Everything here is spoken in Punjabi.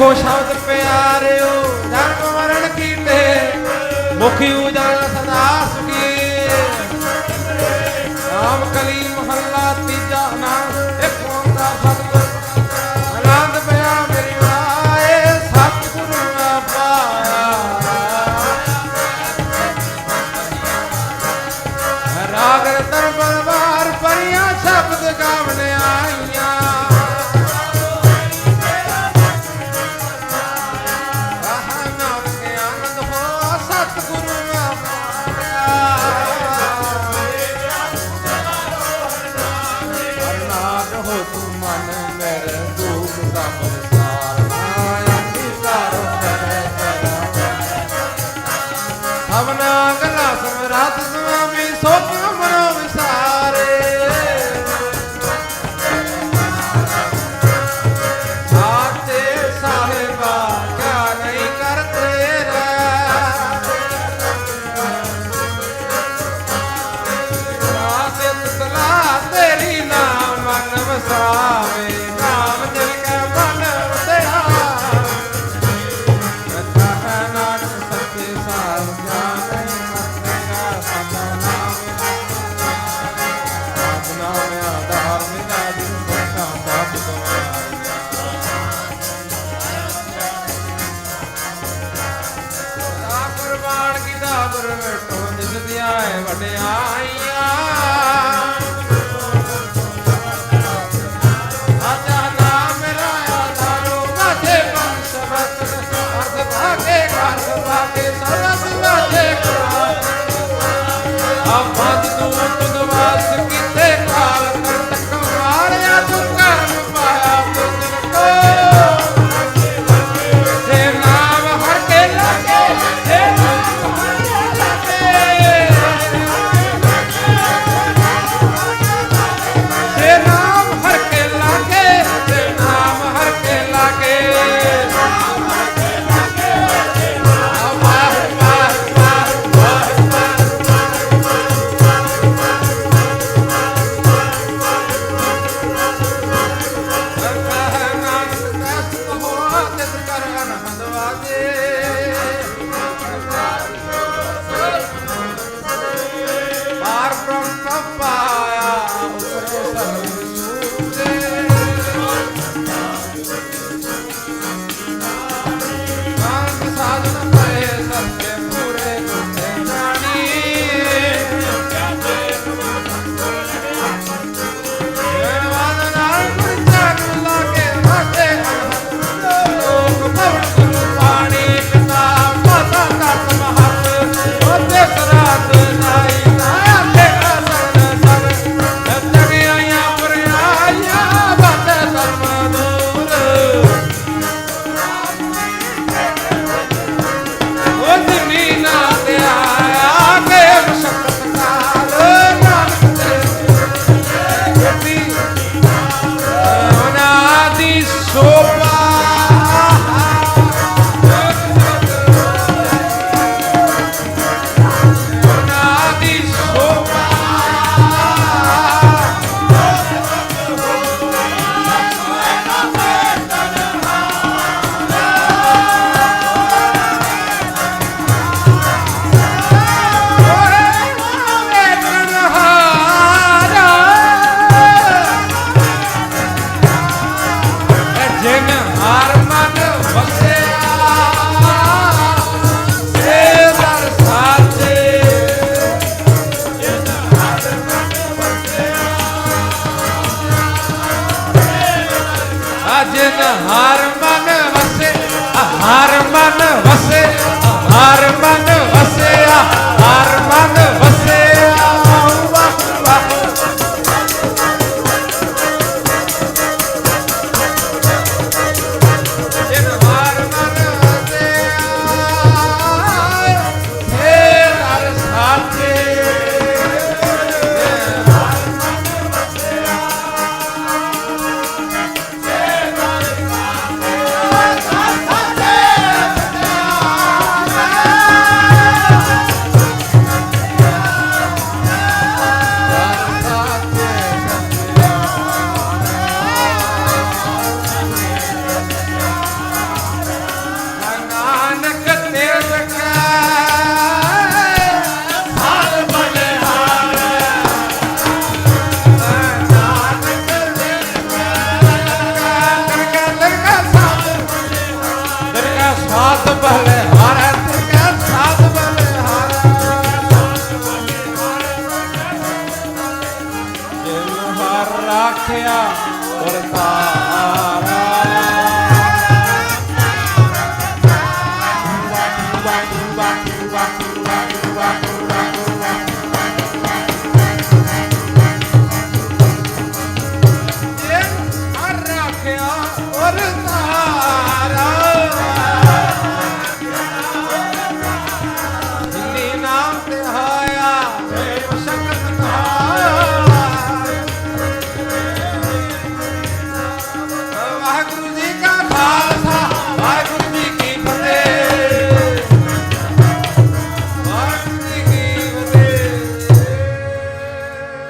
ਆਖੋ ਸ਼ਬਦ ਪਿਆਰਿਓ, ਜਨਮ ਮਰਨ ਕੀਤੇ। ਮੁਖੀ ਉਜਾਲਾ ਸਦਾ ਸੁਖੀ ਆਪ ਕਲੀ ਮਹੱਲਾ ਤੀਜਾ ਨਾਮ, ਇੱਕ ਓੰਕਾਰ ਸਤਿਗੁਰ। ਆਨੰਦ ਪਿਆ ਮੇਰੀ ਵਾਏ ਸਤਿਗੁਰੂ ਨਾ ਪਾਇਆ। ਰਾਗ ਰਤਨ ਹਰ Amém. ਹਰ ਰਾਖਿਆ